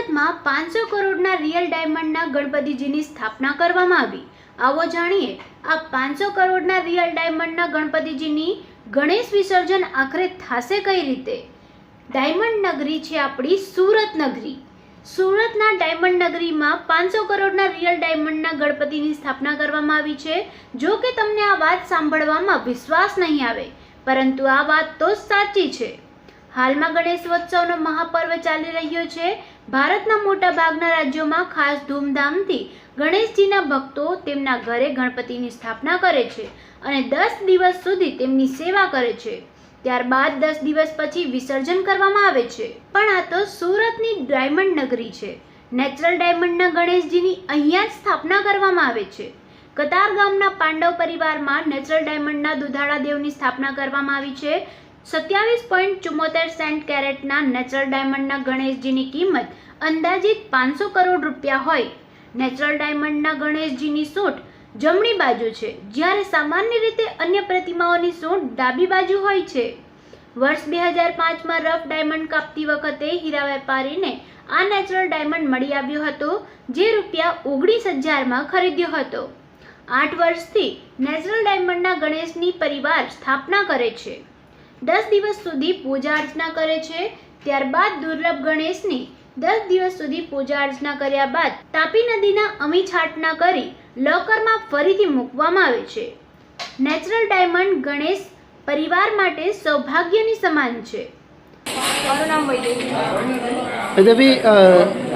સુરતમાં પાંચસો કરોડના રિયલ ડાયમંડના ગણપતિજીની સ્થાપના કરવામાં આવી. આવો જાણીએ, આ પાંચસો કરોડના રિયલ ડાયમંડના ગણપતિજીની ગણેશ વિસર્જન આખરે થશે કઈ રીતે? ડાયમંડ નગરી છે આપણી સુરત નગરી. સુરતના ડાયમંડ નગરીમાં પાંચસો કરોડના રિયલ ડાયમંડના ગણપતિની સ્થાપના કરવામાં આવી છે. જો કે તમને આ વાત સાંભળવામાં વિશ્વાસ નહીં આવે. પરંતુ આ વાત તો સાચી છે. હાલમાં ગણેશોત્સવનો મહાપર્વ ચાલી રહ્યો છે. ભારતના મોટા ભાગના રાજ્યોમાં ખાસ ધૂમધામથી ગણેશજીના ભક્તો તેમના ઘરે ગણપતિની સ્થાપના કરે છે અને દસ દિવસ સુધી તેમની સેવા કરે છે. ત્યારબાદ દસ દિવસ પછી વિસર્જન કરવામાં આવે છે. પણ આ તો સુરતની ડાયમંડ નગરી છે. નેચરલ ડાયમંડના ગણેશજીની અહીંયા જ સ્થાપના કરવામાં આવે છે. કતાર ગામના પાંડવ પરિવારમાં નેચરલ ડાયમંડના દુધાળા દેવની સ્થાપના કરવામાં આવી છે. સત્યાવીસ પોઈન્ટ ચુમ્મોતેર સેન્ટ કેરેટના નેચરલ ડાયમંડના ગણેશજીની કિંમત અંદાજિત પાંચસો કરોડ રૂપિયા હોય. નેચરલ ડાયમંડના ગણેશજીની સૂટ જમણી બાજુ છે, જ્યારે સામાન્ય રીતે અન્ય પ્રતિમાઓની સૂંઢ ડાબી બાજુ હોય છે. વર્ષ બે હજાર પાંચમાં રફ ડાયમંડ કાપતી વખતે હીરા વેપારીને આ નેચરલ ડાયમંડ મળી આવ્યો હતો, જે રૂપિયા ઓગણીસ હજારમાં ખરીદ્યો હતો. આઠ વર્ષથી નેચરલ ડાયમંડના ગણેશની પરિવાર સ્થાપના કરે છે. દસ દિવસ સુધી પૂજા અર્ચના કરે છે. ત્યારબાદ દુર્લભ ગણેશની દસ દિવસ સુધી પૂજા અર્ચના કર્યા બાદ તાપી નદીના અમી છાટના કરી લોકરમાં ફરીથી મૂકવામાં આવે છે. નેચરલ ડાયમંડ ગણેશ પરિવાર માટે સૌભાગ્યની સમાન છે. મારું નામ વૈદેહી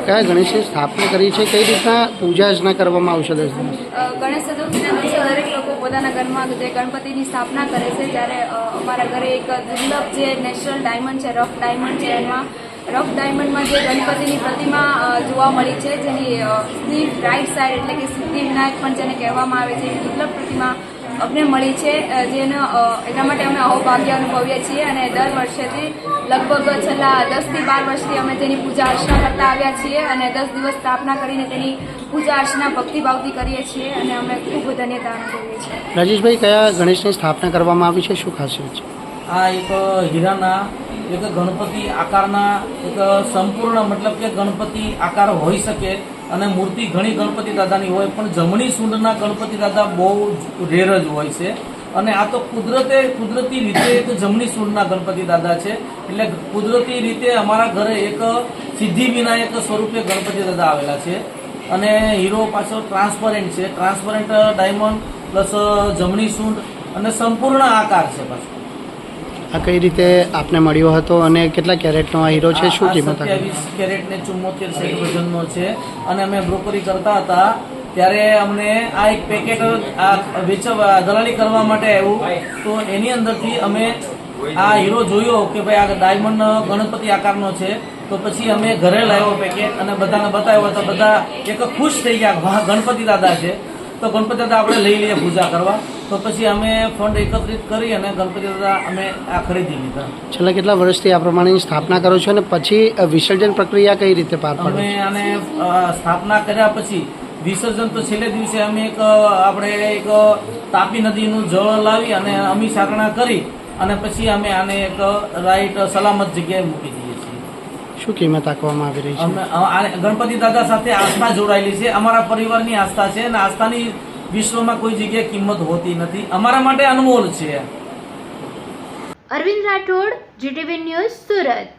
કયા ગણેશની સ્થાપના કરી છે? કઈ રીતના પૂજા અર્ચના કરવામાં આવશે દસ દિવસ? ગણેશ ચતુર્થીના દિવસે દરેક લોકો પોતાના ઘરમાં જે ગણપતિની સ્થાપના કરે છે, ત્યારે અમારા ઘરે એક દુર્લભ જે નેચરલ ડાયમંડ છે, રફ ડાયમંડ છે, એમાં રફ ડાયમંડમાં જે ગણપતિની પ્રતિમા જોવા મળી છે, જેની રાઈટ સાઈડ એટલે કે સિદ્ધિ વિનાયક પણ જેને કહેવામાં આવે છે એ દુર્લભ પ્રતિમા અમને મળી છે જેનો એના માટે અમે અહોભાગ્ય અનુભવીએ છીએ અને દર વર્ષેથી લગભગ છેલ્લા દસથી બાર વર્ષથી અમે તેની પૂજા અર્ચના કરતા આવ્યા છીએ અને દસ દિવસ સ્થાપના કરીને તેની પૂજા અર્ચના ભક્તિભાવથી કરીએ છીએ અને અમે ખૂબ ધન્યતા અનુભવીએ છીએ. રાજેશભાઈ કયા ગણેશની સ્થાપના કરવામાં આવી છે? શું ખાસિયત છે? આ એક હીરાના એક ગણપતિ આકારના એક સંપૂર્ણ મતલબ કે ગણપતિ આકાર હોઈ શકે અને મૂર્તિ ઘણી ગણપતિ દાદાની હોય, પણ જમણી સૂંઢના ગણપતિ દાદા બહુ રેર જ હોય છે. અને આ તો કુદરતે, કુદરતી રીતે એક જમણી સૂંઢના ગણપતિ દાદા છે. એટલે કુદરતી રીતે અમારા ઘરે એક સિદ્ધિ વિનાયક સ્વરૂપે ગણપતિ દાદા આવેલા છે. અને હીરો પાછો ટ્રાન્સપરન્ટ છે. ટ્રાન્સપરન્ટ ડાયમંડ પ્લસ જમણી સૂંઢ અને સંપૂર્ણ આકાર છે પાછો આ કઈ રીતે આપને મળ્યો હતો અને કેટલા કેરેટનો આ હીરો છે? શું કિંમત સત્યાવીસ કેરેટ ને ચુમ્મોતેર સેટ વજનનો છે અને અમે બ્રોકરી કરતા હતા. ત્યારે અમને આ એક પેકેટ આ વેચવા દલાલી કરવા માટે આવ્યું. તો એની અંદરથી અમે આ હીરો જોયો કે ભાઈ આ ડાયમંડ ગણપતિ આકારનો છે. તો પછી અમે ઘરે લાવ્યો પેકેટ અને બધાને બતાવ્યો તો બધા એક ખુશ થઈ ગયા વાહ ગણપતિ દાદા છે. તો ગણપતિ દાદા આપણે લઈ લઈએ પૂજા કરવા. તો પછી અમે ફંડ એકત્રિત કરી અને ગણપતિ દાદા અમે આ ખરીદી લીધા. છેલ્લા કેટલા વર્ષથી આ પ્રમાણેની સ્થાપના કરો છો અને પછી વિસર્જન પ્રક્રિયા કઈ રીતે પાર પાડો અમે આને સ્થાપના કર્યા પછી વિસર્જન તો છેલ્લે દિવસે અમે એક આપણે એક તાપી નદીનું જળ લાવી અને અમી સાકણા કરી અને પછી અમે આને એક રાઈટ સલામત જગ્યાએ મૂકી દઈએ છીએ. શું કિંમત આંકવામાં આવી રહી છે? ગણપતિ દાદા સાથે આસ્થા જોડાયેલી છે. અમારા પરિવારની આસ્થા છે અને આસ્થાની વિશ્વમાં કોઈ જગ્યાએ કિંમત હોતી નથી. અમારા માટે અનમોલ છે. Arvind Rathod, GTV news Surat.